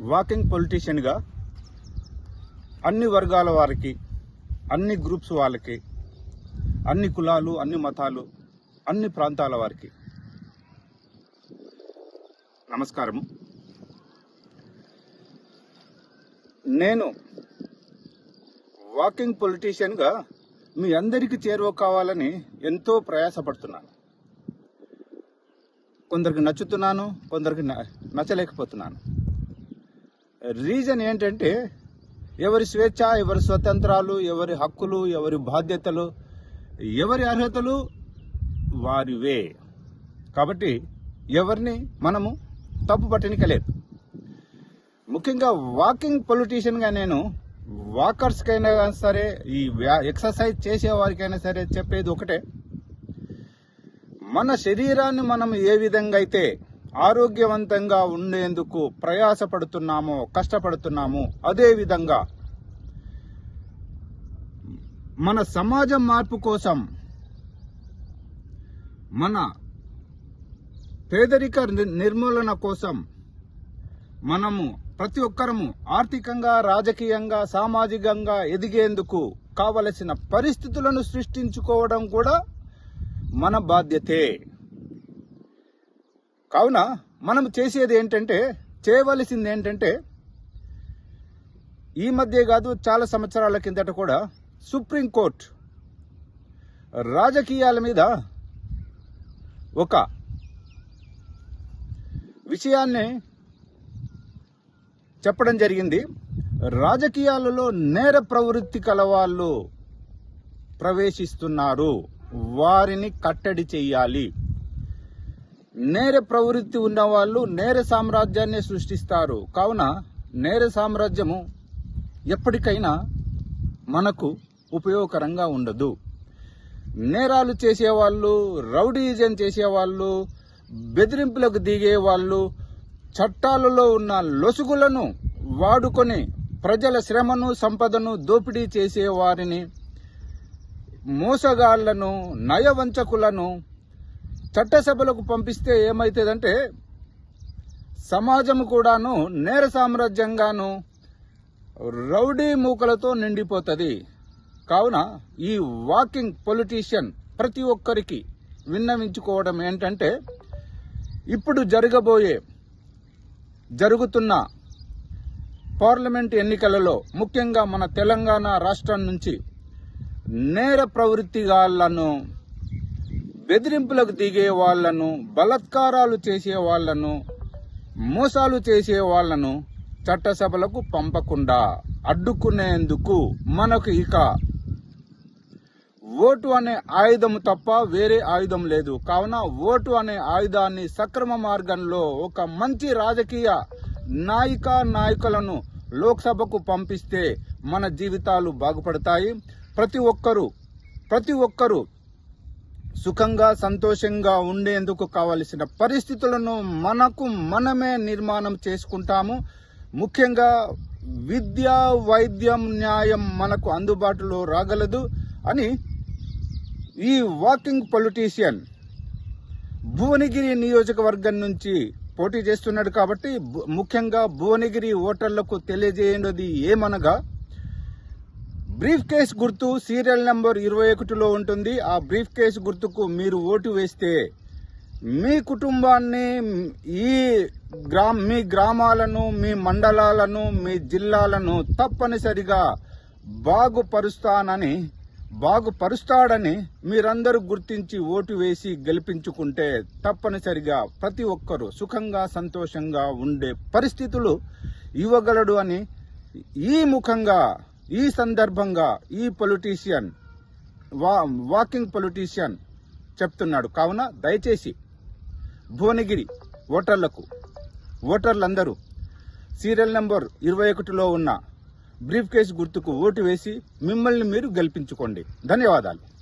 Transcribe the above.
Walking పొలిటీషియన్గా అన్ని వర్గాల వారికి అన్ని గ్రూప్స్ వాళ్ళకి అన్ని కులాలు అన్ని మతాలు అన్ని ప్రాంతాల వారికి నమస్కారము. నేను వాకింగ్ పొలిటీషియన్గా మీ అందరికీ చేరువ కావాలని ఎంతో ప్రయాసపడుతున్నాను. కొందరికి నచ్చుతున్నాను కొందరికి న- నచ్చలేకపోతున్నాను. రీజన్ ఏంటంటే ఎవరి స్వేచ్ఛ ఎవరి స్వతంత్రాలు ఎవరి హక్కులు ఎవరి బాధ్యతలు ఎవరి అర్హతలు వారివే. కాబట్టి ఎవరిని మనము తప్పు పట్టనికలేదు ముఖ్యంగా వాకింగ్ పొలిటీషియన్గా నేను వాకర్స్కైనా సరే ఈ వ్యా- ఎక్సర్సైజ్ చేసేవారికైనా సరే చెప్పేది ఒకటే. మన శరీరాన్ని మనం ఏ విధంగా అయితే ఆరోగ్యవంతంగా ఉండేందుకు ప్రయాసపడుతున్నామో కష్టపడుతున్నామో అదేవిధంగా మన సమాజం మార్పు కోసం మన పేదరిక నిర్మూలన కోసం మనము ప్రతి ఒక్కరము ఆర్థికంగా రాజకీయంగా సామాజికంగా ఎదిగేందుకు కావలసిన పరిస్థితులను సృష్టించుకోవడం కూడా మన బాధ్యతే. కావున మనం చేసేది ఏంటంటే చేయవలసింది ఏంటంటే ఈ మధ్య కాదు చాలా సంవత్సరాల కిందట కూడా సుప్రీంకోర్టు రాజకీయాల మీద ఒక విషయాన్ని చెప్పడం జరిగింది. రాజకీయాలలో నేర ప్రవృత్తి కలవాళ్ళు ప్రవేశిస్తున్నారు. వారిని కట్టడి చేయాలి. నేర ప్రవృత్తి ఉన్నవాళ్ళు నేర సామ్రాజ్యాన్ని సృష్టిస్తారు. కావున నేర సామ్రాజ్యము ఎప్పటికైనా మనకు ఉపయోగకరంగా ఉండదు. నేరాలు చేసేవాళ్ళు రౌడీజం చేసేవాళ్ళు బెదిరింపులకు దిగే వాళ్ళు చట్టాలలో ఉన్న లొసుగులను వాడుకొని ప్రజల శ్రమను సంపదను దోపిడీ చేసేవారిని మోసగాళ్ళను నయవంచకులను చట్టసభలకు పంపిస్తే ఏమవుతుందంటే సమాజం కూడాను నేర సామ్రాజ్యంగాను రౌడీ మూకలతో నిండిపోతుంది. కావున ఈ వాకింగ్ పొలిటీషియన్ ప్రతి ఒక్కరికి విన్నవించుకోవడం ఏంటంటే ఇప్పుడు జరగబోయే జరుగుతున్న పార్లమెంట్ ఎన్నికలలో ముఖ్యంగా మన తెలంగాణ రాష్ట్రం నుంచి నేర ప్రవృత్తిగాళ్ళను బెదిరింపులకు దిగే వాళ్ళను బలత్కారాలు చేసే వాళ్ళను మోసాలు చేసే వాళ్ళను చట్టసభలకు పంపకుండా అడ్డుకునేందుకు మనకు ఇక ఓటు అనే ఆయుధం తప్ప వేరే ఆయుధం లేదు. కావున ఓటు అనే ఆయుధాన్ని సక్రమ మార్గంలో ఒక మంచి రాజకీయ నాయక నాయకులను లోక్సభకు పంపిస్తే మన జీవితాలు బాగుపడతాయి. ప్రతి ఒక్కరూ ప్రతి ఒక్కరూ సుఖంగా సంతోషంగా ఉండేందుకు కావలసిన పరిస్థితులను మనకు మనమే నిర్మాణం చేసుకుంటాము. ముఖ్యంగా విద్య వైద్యం న్యాయం మనకు అందుబాటులో రాగలదు అని ఈ వాకింగ్ పొలిటీషియన్ భువనగిరి నియోజకవర్గం నుంచి పోటీ చేస్తున్నాడు కాబట్టి ముఖ్యంగా భువనగిరి ఓటర్లకు తెలియజేయనది ఏమనగా బ్రీఫ్ కేస్ గుర్తు సీరియల్ నంబర్ ఇరవై ఒకటిలో ఉంటుంది. ఆ బ్రీఫ్ కేస్ గుర్తుకు మీరు ఓటు వేస్తే మీ కుటుంబాన్ని ఈ గ్రా మీ గ్రామాలను మీ మండలాలను మీ జిల్లాలను తప్పనిసరిగా బాగుపరుస్తానని బాగుపరుస్తాడని మీరందరూ గుర్తించి ఓటు వేసి గెలిపించుకుంటే తప్పనిసరిగా ప్రతి ఒక్కరూ సుఖంగా సంతోషంగా ఉండే పరిస్థితులు ఇవ్వగలడు అని ఈ ముఖంగా ఈ సందర్భంగా ఈ పొలిటీషియన్ వా వాకింగ్ పొలిటీషియన్ చెప్తున్నాడు. కావున దయచేసి భువనగిరి ఓటర్లకు ఓటర్లందరూ సీరియల్ నెంబర్ ఇరవై ఒకటిలో ఉన్న బ్రీఫ్ కేసు గుర్తుకు ఓటు వేసి మిమ్మల్ని మీరు గెలిపించుకోండి. ధన్యవాదాలు.